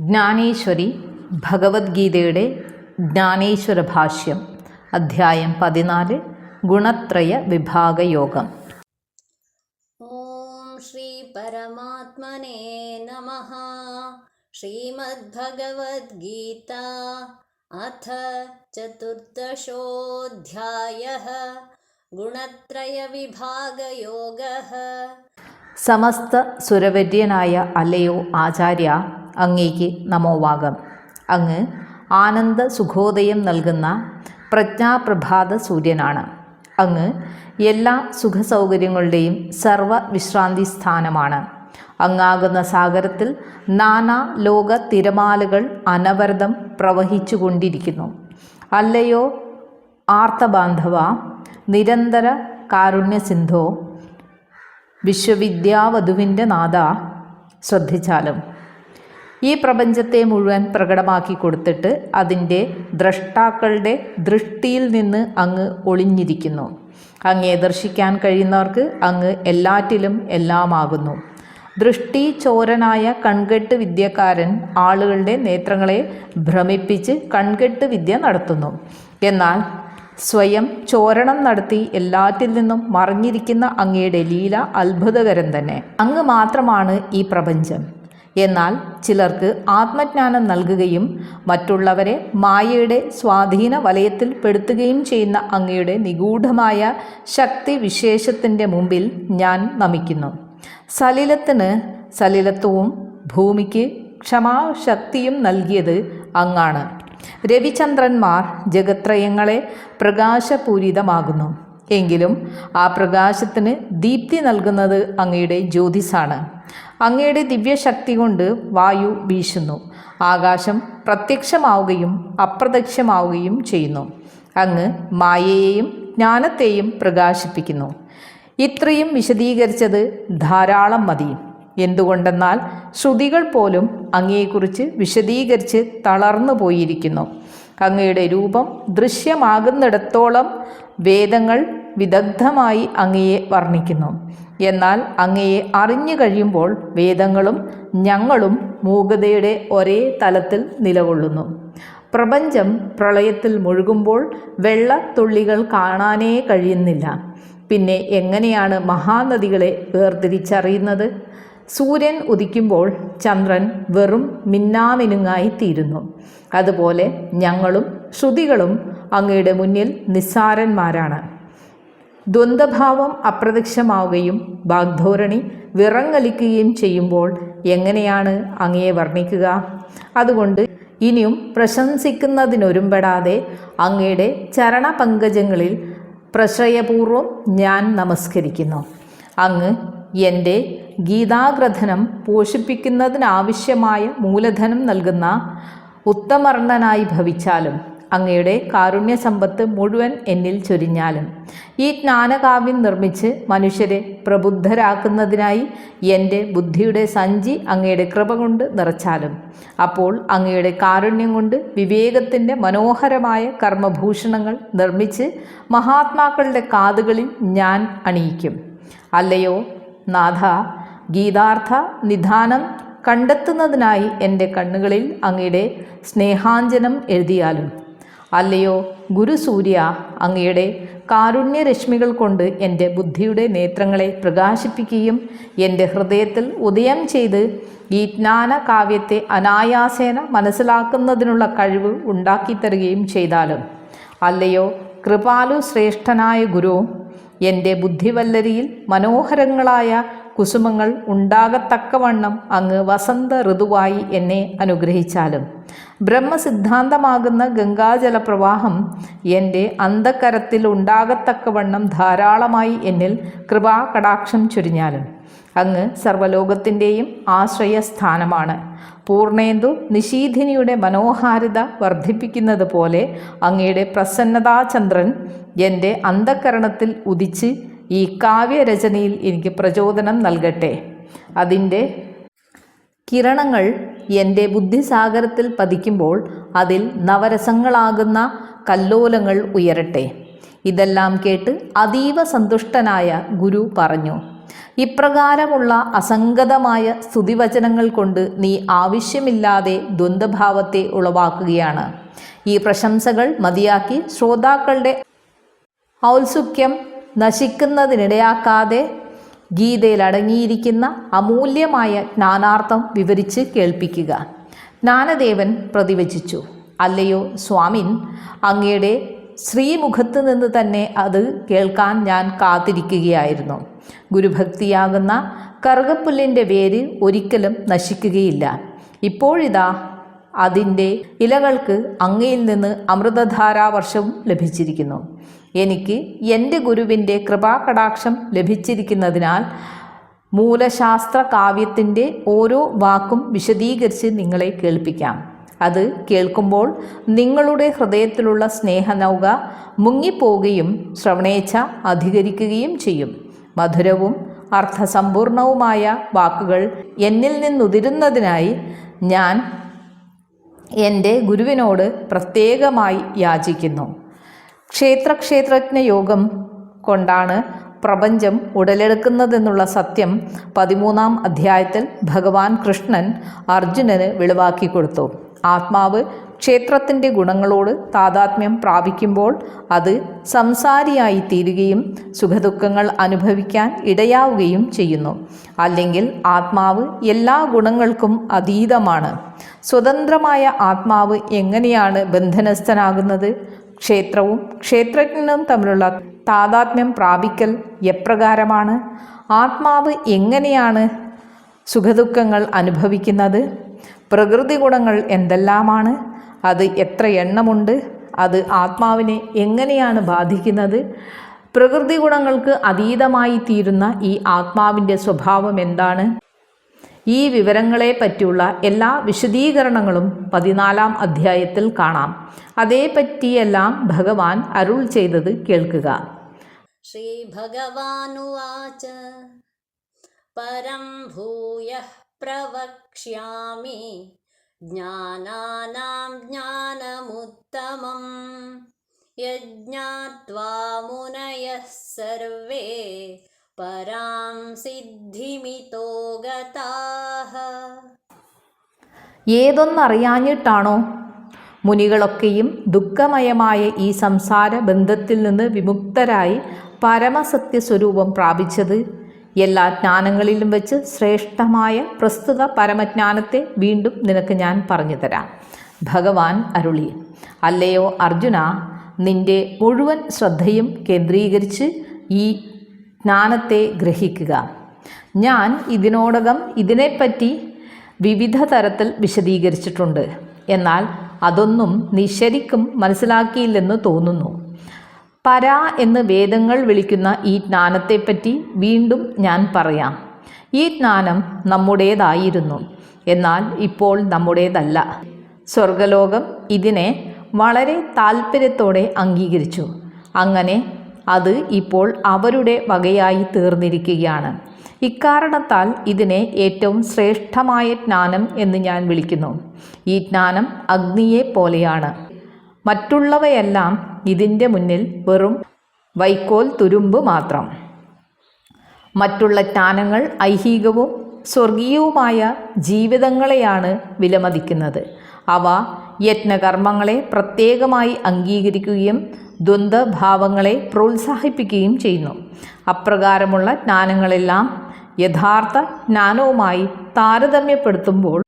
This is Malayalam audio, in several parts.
ജ്ഞാനേശ്വരി ഭഗവത്ഗീതയുടെ ജ്ഞാനേശ്വര ഭാഷ്യം അധ്യായം പതിനാല് ഗുണത്രയ വിഭാഗയോഗം. ഓം ശ്രീ പരമാത്മനേ നമ. ശ്രീമദ്ഭഗവത്ഗീത അഥ ചതുർദശോധ്യായ. ഗുണത്രയ വിഭാഗയോഗ. സമസ്ത സുരവര്യനായ അലയോ ആചാര്യ അങ്ങേക്ക് നമോവാകം അങ്ങ് ആനന്ദ സുഖോദയം നൽകുന്ന പ്രജ്ഞാപ്രഭാത സൂര്യനാണ് അങ്ങ് എല്ലാ സുഖസൗകര്യങ്ങളുടെയും സർവ വിശ്രാന്തി സ്ഥാനമാണ് അങ്ങാകുന്ന സാഗരത്തിൽ നാനാ ലോക തിരമാലകൾ അനവരതം പ്രവഹിച്ചു കൊണ്ടിരിക്കുന്നു അല്ലയോ ആർത്തബാന്ധവ നിരന്തര കാരുണ്യസിന്ധോ വിശ്വവിദ്യാവധുവിന്റെ നാഥ ശ്രദ്ധിച്ചാലും. ഈ പ്രപഞ്ചത്തെ മുഴുവൻ പ്രകടമാക്കി കൊടുത്തിട്ട് അതിന്റെ ദ്രഷ്ടാക്കളുടെ ദൃഷ്ടിയിൽ നിന്ന് അങ്ങ് ഒളിഞ്ഞിരിക്കുന്നു. അങ്ങേ ദർശിക്കാൻ കഴിയുന്നവർക്ക് അങ്ങ് എല്ലാറ്റിലും എല്ലാമാകുന്നു. ദൃഷ്ടി ചോരനായ കൺകെട്ട് വിദ്യക്കാരൻ ആളുകളുടെ നേത്രങ്ങളെ ഭ്രമിപ്പിച്ച് കൺകെട്ട് വിദ്യ നടത്തുന്നു. എന്നാൽ സ്വയം ചോരണം നടത്തി എല്ലാറ്റിൽ നിന്നും മറിഞ്ഞിരിക്കുന്ന അങ്ങയുടെ ലീല അത്ഭുതകരം തന്നെ. അങ്ങ് മാത്രമാണ് ഈ പ്രപഞ്ചം. എന്നാൽ ചിലർക്ക് ആത്മജ്ഞാനം നൽകുകയും മറ്റുള്ളവരെ മായയുടെ സ്വാധീന വലയത്തിൽ പെടുത്തുകയും ചെയ്യുന്ന അങ്ങയുടെ നിഗൂഢമായ ശക്തി വിശേഷത്തിന്റെ മുമ്പിൽ ഞാൻ നമിക്കുന്നു. സലിലത്തിന് സലിലത്വവും ഭൂമിക്ക് ക്ഷമാശക്തിയും നൽകിയത് അങ്ങാണ്. രവിചന്ദ്രന്മാർ ജഗത്രയങ്ങളെ പ്രകാശപൂരിതമാകുന്നു. എങ്കിലും ആ പ്രകാശത്തിന് ദീപ്തി നൽകുന്നത് അങ്ങയുടെ ജ്യോതിസാണ്. അങ്ങയുടെ ദിവ്യശക്തി കൊണ്ട് വായു വീശുന്നു. ആകാശം പ്രത്യക്ഷമാവുകയും അപ്രത്യക്ഷമാവുകയും ചെയ്യുന്നു. അങ്ങ് മായയെയും ജ്ഞാനത്തെയും പ്രകാശിപ്പിക്കുന്നു. ഇത്രയും വിശദീകരിച്ചത് ധാരാളം മതി. എന്തുകൊണ്ടെന്നാൽ ശ്രുതികൾ പോലും അങ്ങയെക്കുറിച്ച് വിശദീകരിച്ച് തളർന്നു പോയിരിക്കുന്നു. അങ്ങയുടെ രൂപം ദൃശ്യമാകുന്നിടത്തോളം വേദങ്ങൾ വിദഗ്ധമായി അങ്ങയെ വർണിക്കുന്നു. എന്നാൽ അങ്ങയെ അറിഞ്ഞു കഴിയുമ്പോൾ വേദങ്ങളും ഞങ്ങളും മൂകതയുടെ ഒരേ തലത്തിൽ നിലകൊള്ളുന്നു. പ്രപഞ്ചം പ്രളയത്തിൽ മുഴുകുമ്പോൾ വെള്ളത്തുള്ളികൾ കാണാനേ കഴിയുന്നില്ല. പിന്നെ എങ്ങനെയാണ് മഹാനദികളെ വേർതിരിച്ചറിയുന്നത്? സൂര്യൻ ഉദിക്കുമ്പോൾ ചന്ദ്രൻ വെറും മിന്നാമിനുങ്ങായി തീരുന്നു. അതുപോലെ ഞങ്ങളും ശ്രുതികളും അങ്ങയുടെ മുന്നിൽ നിസ്സാരന്മാരാണ്. ദ്വന്ദ്ഭാവം അപ്രത്യക്ഷമാവുകയും വാഗ്ധോരണി വിറങ്ങലിക്കുകയും ചെയ്യുമ്പോൾ എങ്ങനെയാണ് അങ്ങയെ വർണിക്കുക? അതുകൊണ്ട് ഇനിയും പ്രശംസിക്കുന്നതിനൊരുമ്പെടാതെ അങ്ങയുടെ ചരണപങ്കജങ്ങളിൽ പ്രശ്രയപൂർവം ഞാൻ നമസ്കരിക്കുന്നു. അങ്ങ് എന്റെ ഗീതാഗ്രഥനം പോഷിപ്പിക്കുന്നതിനാവശ്യമായ മൂലധനം നൽകുന്ന ഉത്തമർണനായി ഭവിച്ചാലും അങ്ങയുടെ കാരുണ്യ സമ്പത്ത് മുഴുവൻ എന്നിൽ ചൊരിഞ്ഞാലും. ഈ ജ്ഞാനകാവ്യം നിർമ്മിച്ച് മനുഷ്യരെ പ്രബുദ്ധരാക്കുന്നതിനായി എന്റെ ബുദ്ധിയുടെ സഞ്ചി അങ്ങയുടെ കൃപ കൊണ്ട് നിറച്ചാലും. അപ്പോൾ അങ്ങയുടെ കാരുണ്യം കൊണ്ട് വിവേകത്തിന്റെ മനോഹരമായ കർമ്മഭൂഷണങ്ങൾ നിർമ്മിച്ച് മഹാത്മാക്കളുടെ കാതുകളിൽ ഞാൻ അണിയിക്കും. അല്ലയോ നാഥ ഗീതാർത്ഥ നിധാനം കണ്ടെത്തുന്നതിനായി എന്റെ കണ്ണുകളിൽ അങ്ങയുടെ സ്നേഹാഞ്ജനം എഴുതിയാലും. അല്ലയോ ഗുരുസൂര്യ അങ്ങയുടെ കാരുണ്യരശ്മികൾ കൊണ്ട് എന്റെ ബുദ്ധിയുടെ നേത്രങ്ങളെ പ്രകാശിപ്പിക്കുകയും എന്റെ ഹൃദയത്തിൽ ഉദയം ചെയ്ത് ഈ ജ്ഞാന കാവ്യത്തെ അനായാസേന മനസ്സിലാക്കുന്നതിനുള്ള കഴിവ് ഉണ്ടാക്കിത്തരുകയും ചെയ്താലും. അല്ലയോ കൃപാലു ശ്രേഷ്ഠനായ ഗുരു എന്റെ ബുദ്ധിവല്ലരിയിൽ മനോഹരങ്ങളായ കുസുമങ്ങൾ ഉണ്ടാകത്തക്കവണ്ണം അങ്ങ് വസന്ത ഋതുവായി എന്നെ അനുഗ്രഹിച്ചാലും. ബ്രഹ്മസിദ്ധാന്തമാകുന്ന ഗംഗാജല പ്രവാഹം എന്റെ അന്ധകരത്തിൽ ഉണ്ടാകത്തക്കവണ്ണം ധാരാളമായി എന്നിൽ കൃപാകടാക്ഷം ചൊരിഞ്ഞാലും അങ്ങ് സർവലോകത്തിന്റെയും ആശ്രയസ്ഥാനമാണ്. പൂർണേന്ദു നിശീധിനിയുടെ മനോഹാരിത വർദ്ധിപ്പിക്കുന്നത് പോലെ അങ്ങയുടെ പ്രസന്നതാചന്ദ്രൻ എന്റെ അന്ധകരണത്തിൽ ഉദിച്ച് ഈ കാവ്യരചനയിൽ എനിക്ക് പ്രചോദനം നൽകട്ടെ. അതിന്റെ കിരണങ്ങൾ എന്റെ ബുദ്ധിസാഗരത്തിൽ പതിക്കുമ്പോൾ അതിൽ നവരസങ്ങളാകുന്ന കല്ലോലങ്ങൾ ഉയരട്ടെ. ഇതെല്ലാം കേട്ട് അതീവ സന്തുഷ്ടനായ ഗുരു പറഞ്ഞു ഇപ്രകാരമുള്ള അസംഗതമായ സ്തുതിവചനങ്ങൾ കൊണ്ട് നീ ആവശ്യമില്ലാതെ ദ്വന്ദ്ഭാവത്തെ ഉളവാക്കുകയാണ്. ഈ പ്രശംസകൾ മതിയാക്കി ശ്രോതാക്കളുടെ ഔത്സുക്യം നശിക്കുന്നതിനിടയാക്കാതെ ഗീതയിൽ അടങ്ങിയിരിക്കുന്ന അമൂല്യമായ ജ്ഞാനാർത്ഥം വിവരിച്ച് കേൾപ്പിക്കുക. ജ്ഞാനദേവൻ പ്രതിവചിച്ചു. അല്ലയോ സ്വാമിൻ അങ്ങയുടെ ശ്രീമുഖത്ത് നിന്ന് തന്നെ അത് കേൾക്കാൻ ഞാൻ കാത്തിരിക്കുകയായിരുന്നു. ഗുരുഭക്തിയാകുന്ന കറുകപ്പുല്ലിന്റെ വേര് ഒരിക്കലും നശിക്കുകയില്ല. ഇപ്പോഴിതാ അതിന്റെ ഇലകൾക്ക് അങ്ങയിൽ നിന്ന് അമൃതധാരാവർഷവും ലഭിച്ചിരിക്കുന്നു. എനിക്ക് എന്റെ ഗുരുവിന്റെ കൃപാകടാക്ഷം ലഭിച്ചിരിക്കുന്നതിനാൽ മൂലശാസ്ത്ര കാവ്യത്തിന്റെ ഓരോ വാക്കും വിശദീകരിച്ച് നിങ്ങളെ കേൾപ്പിക്കാം. അത് കേൾക്കുമ്പോൾ നിങ്ങളുടെ ഹൃദയത്തിലുള്ള സ്നേഹനൗക മുങ്ങിപ്പോവുകയും ശ്രവണേച്ഛ അധികരിക്കുകയും ചെയ്യും. മധുരവും അർത്ഥസമ്പൂർണവുമായ വാക്കുകൾ എന്നിൽ നിന്നുതിരുന്നതിനായി ഞാൻ എന്റെ ഗുരുവിനോട് പ്രത്യേകമായി യാചിക്കുന്നു. ക്ഷേത്രക്ഷേത്രജ്ഞ യോഗം കൊണ്ടാണ് പ്രപഞ്ചം ഉടലെടുക്കുന്നതെന്നുള്ള സത്യം പതിമൂന്നാം അധ്യായത്തിൽ ഭഗവാൻ കൃഷ്ണൻ അർജുനന് വെളിവാക്കി കൊടുത്തു. ആത്മാവ് ക്ഷേത്രത്തിന്റെ ഗുണങ്ങളോട് താതാത്മ്യം പ്രാപിക്കുമ്പോൾ അത് സംസാരിയായി തീരുകയും സുഖദുഃഖങ്ങൾ അനുഭവിക്കാൻ ഇടയാവുകയും ചെയ്യുന്നു. അല്ലെങ്കിൽ ആത്മാവ് എല്ലാ ഗുണങ്ങൾക്കും അതീതമാണ്. സ്വതന്ത്രമായ ആത്മാവ് എങ്ങനെയാണ് ബന്ധനസ്ഥനാകുന്നത്? ക്ഷേത്രവും ക്ഷേത്രജ്ഞനും തമ്മിലുള്ള താതാത്മ്യം പ്രാപിക്കൽ എപ്രകാരമാണ്? ആത്മാവ് എങ്ങനെയാണ് സുഖദുഃഖങ്ങൾ അനുഭവിക്കുന്നത്? പ്രകൃതി ഗുണങ്ങൾ എന്തെല്ലാമാണ്? അത് എത്ര എണ്ണമുണ്ട്? അത് ആത്മാവിനെ എങ്ങനെയാണ് ബാധിക്കുന്നത്? പ്രകൃതി ഗുണങ്ങൾക്ക് അതീതമായി തീരുന്ന ഈ ആത്മാവിന്റെ സ്വഭാവം എന്താണ്? ഈ വിവരങ്ങളെ പറ്റിയുള്ള എല്ലാ വിശദീകരണങ്ങളും പതിനാലാം അധ്യായത്തിൽ കാണാം. അതേപറ്റിയെല്ലാം ഭഗവാൻ അരുൾ ചെയ്തത് കേൾക്കുക. ശ്രീ ഭഗവാനുവാച പരം ഭൂയ പ്രവക്ഷ്യാമി ജ്ഞാനാനാം ജ്ഞാനമുത്തമം യജ്ഞാത്വാ മുനയഃ സർവേ പരാം സിദ്ധിമിതോ ഗതാഹ ഏതൊന്നറിയാഞ്ഞിട്ടാണോ? മുനികളൊക്കെയും ദുഃഖമയമായ ഈ സംസാര ബന്ധത്തിൽ നിന്ന് വിമുക്തരായി പരമസത്യസ്വരൂപം പ്രാപിച്ചത് എല്ലാ ജ്ഞാനങ്ങളിലും വെച്ച് ശ്രേഷ്ഠമായ പ്രസ്തുത പരമജ്ഞാനത്തെ വീണ്ടും നിനക്ക് ഞാൻ പറഞ്ഞു തരാം. ഭഗവാൻ അരുളി അല്ലയോ അർജുന നിന്റെ മുഴുവൻ ശ്രദ്ധയും കേന്ദ്രീകരിച്ച് ഈ ജ്ഞാനത്തെ ഗ്രഹിക്കുക. ഞാൻ ഇതിനോടകം ഇതിനെപ്പറ്റി വിവിധ തരത്തിൽ വിശദീകരിച്ചിട്ടുണ്ട്. എന്നാൽ അതൊന്നും നീ ശരിക്കും മനസ്സിലാക്കിയില്ലെന്ന് തോന്നുന്നു. പര എന്ന് വേദങ്ങൾ വിളിക്കുന്ന ഈ ജ്ഞാനത്തെപ്പറ്റി വീണ്ടും ഞാൻ പറയാം. ഈ ജ്ഞാനം നമ്മുടേതായിരുന്നു. എന്നാൽ ഇപ്പോൾ നമ്മുടേതല്ല. സ്വർഗലോകം ഇതിനെ വളരെ താല്പര്യത്തോടെ അംഗീകരിച്ചു. അങ്ങനെ അത് ഇപ്പോൾ അവരുടെ വകയായി തീർന്നിരിക്കുകയാണ്. ഇക്കാരണത്താൽ ഇതിനെ ഏറ്റവും ശ്രേഷ്ഠമായ ജ്ഞാനം എന്ന് ഞാൻ വിളിക്കുന്നു. ഈ ജ്ഞാനം അഗ്നിയെ പോലെയാണ്. മറ്റുള്ളവയെല്ലാം ഇതിന്റെ മുന്നിൽ വെറും വൈക്കോൽ തുരുമ്പ് മാത്രം. മറ്റുള്ള ജ്ഞാനങ്ങൾ ഐഹികവും സ്വർഗീയവുമായ ജീവിതങ്ങളെയാണ് വിലമതിക്കുന്നത്. അവ യജ്ഞകർമ്മങ്ങളെ പ്രത്യേകമായി അംഗീകരിക്കുകയും ദ്വന്ദ്ഭാവങ്ങളെ പ്രോത്സാഹിപ്പിക്കുകയും ചെയ്യുന്നു. അപ്രകാരമുള്ള ജ്ഞാനങ്ങളെല്ലാം യഥാർത്ഥ ജ്ഞാനവുമായി താരതമ്യപ്പെടുത്തുമ്പോൾ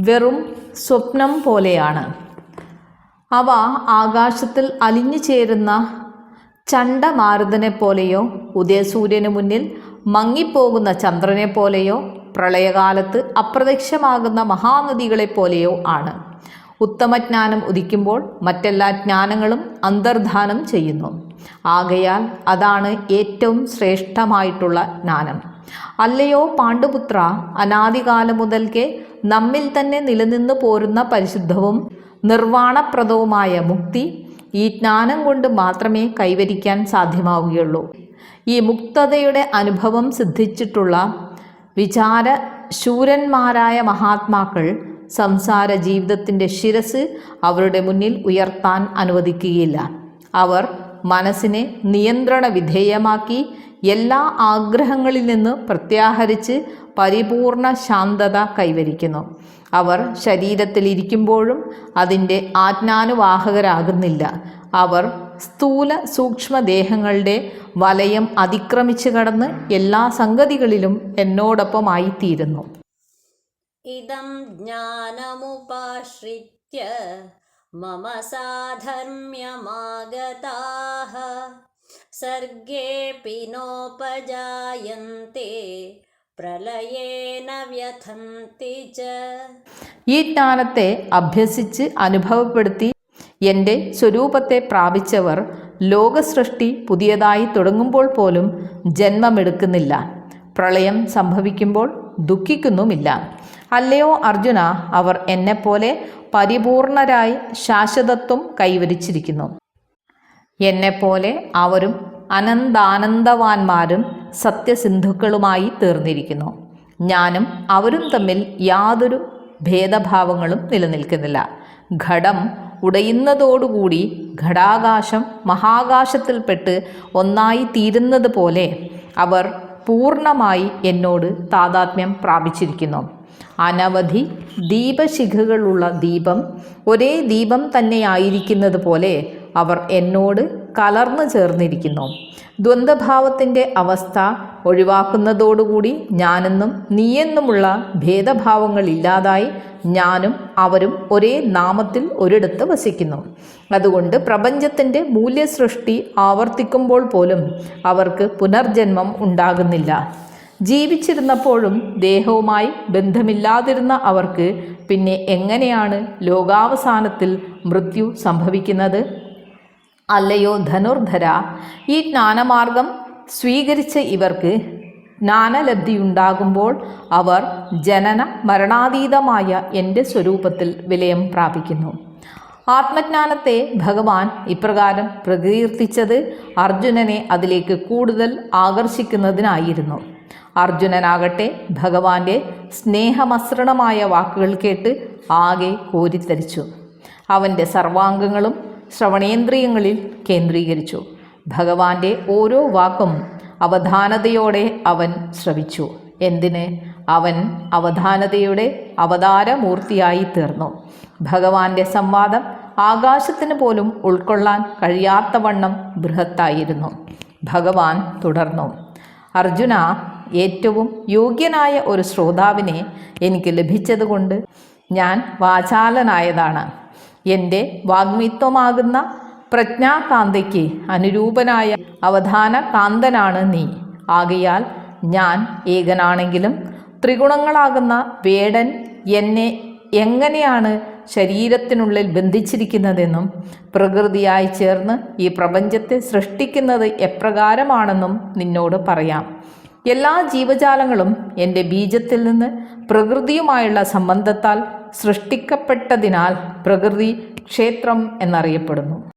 വെറും സ്വപ്നം പോലെയാണ്. അവ ആകാശത്തിൽ അലിഞ്ഞു ചേരുന്ന ചണ്ടമാരുതനെ പോലെയോ ഉദയസൂര്യന് മുന്നിൽ മങ്ങിപ്പോകുന്ന ചന്ദ്രനെ പോലെയോ പ്രളയകാലത്ത് അപ്രത്യക്ഷമാകുന്ന മഹാനദികളെ പോലെയോ ആണ്. ഉത്തമജ്ഞാനം ഉദിക്കുമ്പോൾ മറ്റെല്ലാ ജ്ഞാനങ്ങളും അന്തർധാനം ചെയ്യുന്നു. ആകയാൽ അതാണ് ഏറ്റവും ശ്രേഷ്ഠമായിട്ടുള്ള ജ്ഞാനം. അല്ലയോ പാണ്ഡുപുത്ര അനാദികാലം മുതൽക്കേ നമ്മിൽ തന്നെ നിലനിന്നു പോരുന്ന പരിശുദ്ധവും നിർവാണപ്രദവുമായ മുക്തി ഈ ജ്ഞാനം കൊണ്ട് മാത്രമേ കൈവരിക്കാൻ സാധ്യമാവുകയുള്ളൂ. ഈ മുക്തതയുടെ അനുഭവം സിദ്ധിച്ചിട്ടുള്ള വിചാര ശൂരന്മാരായ മഹാത്മാക്കൾ സംസാര ജീവിതത്തിന്റെ ശിരസ് അവരുടെ മുന്നിൽ ഉയർത്താൻ അനുവദിക്കുകയില്ല. അവർ മനസ്സിനെ നിയന്ത്രണ വിധേയമാക്കി എല്ലാ ആഗ്രഹങ്ങളിൽ നിന്ന് പ്രത്യാഹരിച്ച് പരിപൂർണ ശാന്തത കൈവരിക്കുന്നു. അവർ ശരീരത്തിൽ ഇരിക്കുമ്പോഴും അതിന്റെ ആജ്ഞാനുവാഹകരാകുന്നില്ല. അവർ സ്ഥൂല സൂക്ഷ്മദേഹങ്ങളുടെ വലയം അതിക്രമിച്ചു കടന്ന് എല്ലാ സംഗതികളിലും എന്നോടൊപ്പമായിത്തീരുന്നു. ഇതം ജ്ഞാനമുപാശ്രിത്യ മമ സാധർമ്യമാഗതാഹ സർഗേऽपि നോപജായന്തെ പ്രളയേന വ്യഥന്തി ച. ഈ ജ്ഞാനത്തെ അഭ്യസിച്ച് അനുഭവപ്പെടുത്തി എന്റെ സ്വരൂപത്തെ പ്രാപിച്ചവർ ലോകസൃഷ്ടി പുതിയതായി തുടങ്ങുമ്പോൾ പോലും ജന്മമെടുക്കുന്നില്ല. പ്രളയം സംഭവിക്കുമ്പോൾ ദുഃഖിക്കുന്നുമില്ല. അല്ലയോ അർജുന അവർ എന്നെപ്പോലെ പരിപൂർണരായി ശാശ്വതത്വം കൈവരിച്ചിരിക്കുന്നു. എന്നെപ്പോലെ അവരും അനന്താനന്ദവാന്മാരും സത്യസിന്ധുക്കളുമായി തീർന്നിരിക്കുന്നു. ഞാനും അവരും തമ്മിൽ യാതൊരു ഭേദഭാവങ്ങളും നിലനിൽക്കുന്നില്ല. ഘടം ഉടയുന്നതോടുകൂടി ഘടാകാശം മഹാകാശത്തിൽപ്പെട്ട് ഒന്നായി തീരുന്നത് പോലെ അവർ പൂർണമായി എന്നോട് താതാത്മ്യം പ്രാപിച്ചിരിക്കുന്നു. അനവധി ദീപശിഖകളുള്ള ദീപം ഒരേ ദീപം തന്നെയായിരിക്കുന്നത് പോലെ അവർ എന്നോട് കലർന്നു ചേർന്നിരിക്കുന്നു. ദ്വന്ദ്ഭാവത്തിന്റെ അവസ്ഥ ഒഴിവാക്കുന്നതോടുകൂടി ഞാനെന്നും നീയെന്നുമുള്ള ഭേദഭാവങ്ങൾ ഇല്ലാതായി ഞാനും അവരും ഒരേ നാമത്തിൽ ഒരിടത്ത് വസിക്കുന്നു. അതുകൊണ്ട് പ്രപഞ്ചത്തിന്റെ മൂല്യസൃഷ്ടി ആവർത്തിക്കുമ്പോൾ പോലും അവർക്ക് പുനർജന്മം ഉണ്ടാകുന്നില്ല. ജീവിച്ചിരുന്നപ്പോഴും ദേഹവുമായി ബന്ധമില്ലാതിരുന്ന അവർക്ക് പിന്നെ എങ്ങനെയാണ് ലോകാവസാനത്തിൽ മൃത്യു സംഭവിക്കുന്നത്? അല്ലയോ ധനുർധര ഈ ജ്ഞാനമാർഗം സ്വീകരിച്ച ഇവർക്ക് ജ്ഞാനലബ്ധിയുണ്ടാകുമ്പോൾ അവർ ജനന മരണാതീതമായ എന്റെ സ്വരൂപത്തിൽ വിലയം പ്രാപിക്കുന്നു. ആത്മജ്ഞാനത്തെ ഭഗവാൻ ഇപ്രകാരം പ്രകീർത്തിച്ചത് അർജുനനെ അതിലേക്ക് കൂടുതൽ ആകർഷിക്കുന്നതിനായിരുന്നു. അർജുനനാകട്ടെ ഭഗവാന്റെ സ്നേഹമസൃണമായ വാക്കുകൾ കേട്ട് ആകെ കോരിത്തരിച്ചു. അവന്റെ സർവാംഗങ്ങളും ശ്രവണേന്ദ്രിയങ്ങളിൽ കേന്ദ്രീകരിച്ചു. ഭഗവാന്റെ ഓരോ വാക്കും അവധാനതയോടെ അവൻ ശ്രവിച്ചു. എന്തിന്? അവൻ അവധാനതയുടെ അവതാരമൂർത്തിയായി തീർന്നു. ഭഗവാന്റെ സംവാദം ആകാശത്തിന് പോലും ഉൾക്കൊള്ളാൻ കഴിയാത്തവണ്ണം ബൃഹത്തായിരുന്നു. ഭഗവാൻ തുടർന്നു. അർജുന ഏറ്റവും യോഗ്യനായ ഒരു ശ്രോതാവിനെ എനിക്ക് ലഭിച്ചതുകൊണ്ട് ഞാൻ വാചാലനായതാണ്. എന്റെ വാഗ്മിത്വമാകുന്ന പ്രജ്ഞാകാന്തയ്ക്ക് അനുരൂപനായ അവധാന കാന്തനാണ് നീ. ആകയാൽ ഞാൻ ഏകനാണെങ്കിലും ത്രിഗുണങ്ങളാകുന്ന വേടൻ എന്നെ എങ്ങനെയാണ് ശരീരത്തിനുള്ളിൽ ബന്ധിച്ചിരിക്കുന്നതെന്നും പ്രകൃതിയായി ചേർന്ന് ഈ പ്രപഞ്ചത്തെ സൃഷ്ടിക്കുന്നത് എപ്രകാരമാണെന്നും നിന്നോട് പറയാം. എല്ലാ ജീവജാലങ്ങളും എന്റെ ബീജത്തിൽ നിന്ന് പ്രകൃതിയുമായുള്ള സംബന്ധത്താൽ സൃഷ്ടിക്കപ്പെട്ടതിനാൽ പ്രകൃതി ക്ഷേത്രം എന്നറിയപ്പെടുന്നു.